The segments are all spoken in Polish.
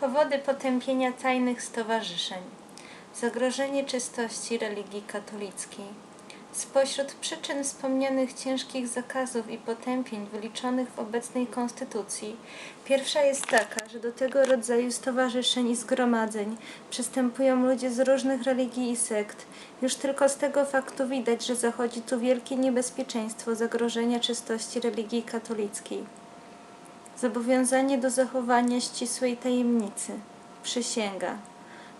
Powody potępienia tajnych stowarzyszeń. Zagrożenie czystości religii katolickiej. Spośród przyczyn wspomnianych ciężkich zakazów i potępień wyliczonych w obecnej konstytucji, pierwsza jest taka, że do tego rodzaju stowarzyszeń i zgromadzeń przystępują ludzie z różnych religii i sekt. Już tylko z tego faktu widać, że zachodzi tu wielkie niebezpieczeństwo zagrożenia czystości religii katolickiej. Zobowiązanie do zachowania ścisłej tajemnicy. Przysięga.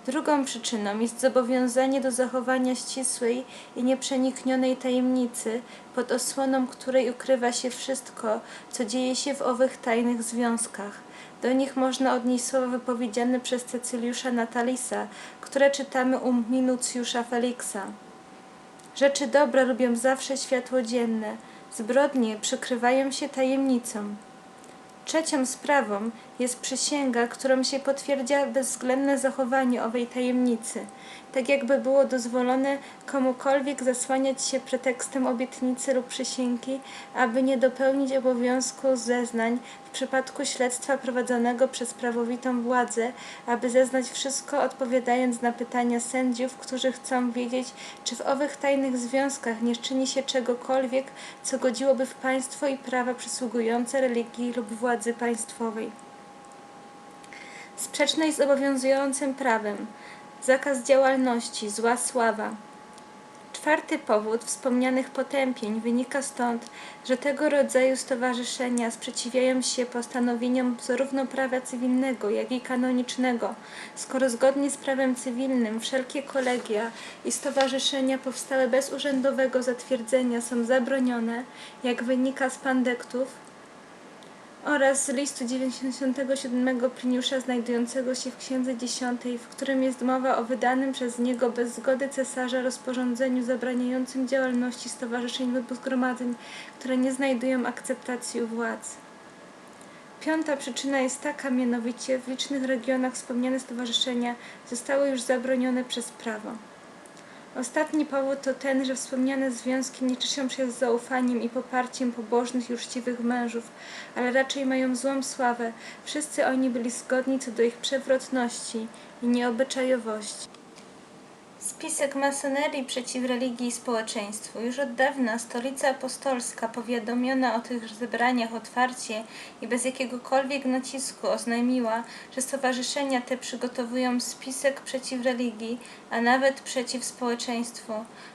Drugą przyczyną jest zobowiązanie do zachowania ścisłej i nieprzeniknionej tajemnicy, pod osłoną której ukrywa się wszystko, co dzieje się w owych tajnych związkach. Do nich można odnieść słowa wypowiedziane przez Cecyliusza Natalisa, które czytamy u Minucjusza Feliksa. Rzeczy dobre lubią zawsze światło dzienne, zbrodnie przykrywają się tajemnicą. Trzecią sprawą jest przysięga, którą się potwierdza bezwzględne zachowanie owej tajemnicy, tak jakby było dozwolone komukolwiek zasłaniać się pretekstem obietnicy lub przysięgi, aby nie dopełnić obowiązku zeznań w przypadku śledztwa prowadzonego przez prawowitą władzę, aby zeznać wszystko odpowiadając na pytania sędziów, którzy chcą wiedzieć, czy w owych tajnych związkach nie czyni się czegokolwiek, co godziłoby w państwo i prawa przysługujące religii lub władzy państwowej sprzecznej z obowiązującym prawem, zakaz działalności, zła sława. Czwarty powód wspomnianych potępień wynika stąd, że tego rodzaju stowarzyszenia sprzeciwiają się postanowieniom zarówno prawa cywilnego, jak i kanonicznego, skoro zgodnie z prawem cywilnym wszelkie kolegia i stowarzyszenia powstałe bez urzędowego zatwierdzenia są zabronione, jak wynika z pandektów, oraz listu 97 Pliniusza znajdującego się w księdze dziesiątej, w którym jest mowa o wydanym przez niego bez zgody cesarza rozporządzeniu zabraniającym działalności stowarzyszeń lub zgromadzeń, które nie znajdują akceptacji u władz. Piąta przyczyna jest taka, mianowicie w licznych regionach wspomniane stowarzyszenia zostały już zabronione przez prawo. Ostatni powód to ten, że wspomniane związki nie cieszą się z zaufaniem i poparciem pobożnych i uczciwych mężów, ale raczej mają złą sławę. Wszyscy oni byli zgodni co do ich przewrotności i nieobyczajowości. Spisek masonerii przeciw religii i społeczeństwu. Już od dawna stolica apostolska, powiadomiona o tych zebraniach otwarcie i bez jakiegokolwiek nacisku, oznajmiła, że stowarzyszenia te przygotowują spisek przeciw religii, a nawet przeciw społeczeństwu.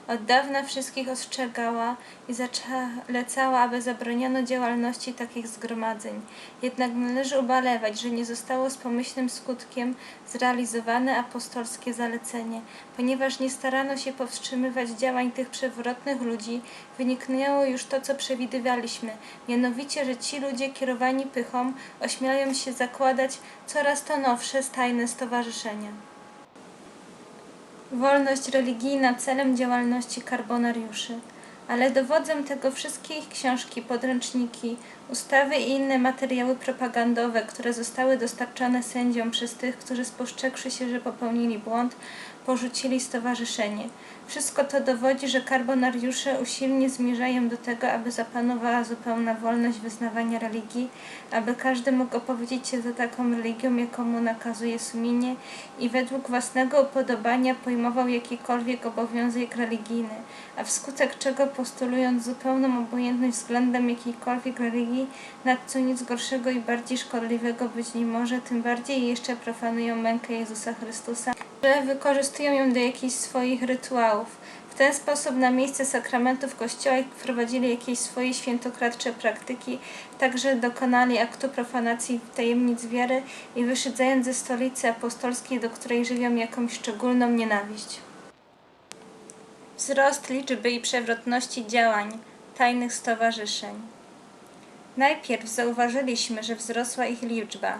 Od dawna wszystkich ostrzegała i zalecała, aby zabroniono działalności takich zgromadzeń. Jednak należy ubalewać, że nie zostało z pomyślnym skutkiem zrealizowane apostolskie zalecenie, ponieważ nie starano się powstrzymywać działań tych przewrotnych ludzi, wyniknęło już to, co przewidywaliśmy, mianowicie, że ci ludzie kierowani pychą ośmielają się zakładać coraz to nowsze stajne stowarzyszenia. Wolność religijna celem działalności karbonariuszy. Ale dowodzem tego wszystkie ich książki, podręczniki, ustawy i inne materiały propagandowe, które zostały dostarczone sędziom przez tych, którzy spostrzegłszy się, że popełnili błąd, porzucili stowarzyszenie. Wszystko to dowodzi, że karbonariusze usilnie zmierzają do tego, aby zapanowała zupełna wolność wyznawania religii, aby każdy mógł opowiedzieć się za taką religią, jaką mu nakazuje sumienie i według własnego upodobania pojmował jakikolwiek obowiązek religijny, a wskutek czego postulując zupełną obojętność względem jakiejkolwiek religii, nad co nic gorszego i bardziej szkodliwego być nie może, tym bardziej jeszcze profanują mękę Jezusa Chrystusa, że wykorzystują ją do jakichś swoich rytuałów. W ten sposób na miejsce sakramentów Kościoła wprowadzili jakieś swoje świętokradcze praktyki, także dokonali aktu profanacji tajemnic wiary i wyszydzając ze stolicy apostolskiej, do której żywią jakąś szczególną nienawiść. Wzrost liczby i przewrotności działań tajnych stowarzyszeń. Najpierw zauważyliśmy, że wzrosła ich liczba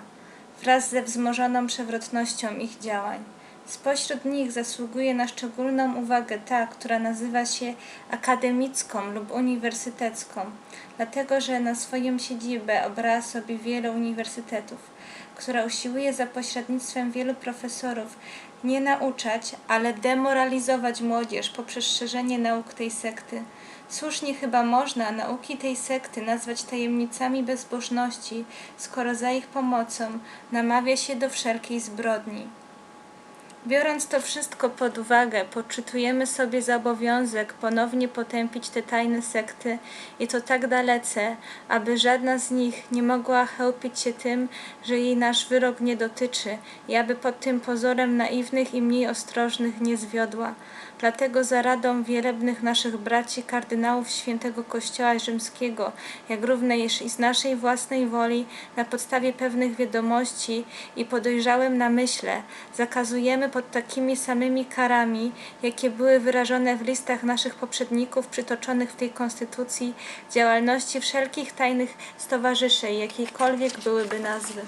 wraz ze wzmożoną przewrotnością ich działań. Spośród nich zasługuje na szczególną uwagę ta, która nazywa się akademicką lub uniwersytecką, dlatego że na swoją siedzibę obrała sobie wiele uniwersytetów, która usiłuje za pośrednictwem wielu profesorów nie nauczać, ale demoralizować młodzież poprzez szerzenie nauk tej sekty. Słusznie chyba można nauki tej sekty nazwać tajemnicami bezbożności, skoro za ich pomocą namawia się do wszelkiej zbrodni. Biorąc to wszystko pod uwagę, poczytujemy sobie za obowiązek ponownie potępić te tajne sekty i to tak dalece, aby żadna z nich nie mogła chełpić się tym, że jej nasz wyrok nie dotyczy i aby pod tym pozorem naiwnych i mniej ostrożnych nie zwiodła. Dlatego za radą wielebnych naszych braci kardynałów świętego Kościoła Rzymskiego, jak również i z naszej własnej woli, na podstawie pewnych wiadomości i po dojrzałym namyśle, zakazujemy pod takimi samymi karami, jakie były wyrażone w listach naszych poprzedników przytoczonych w tej konstytucji, działalności wszelkich tajnych stowarzyszeń, jakiejkolwiek byłyby nazwy.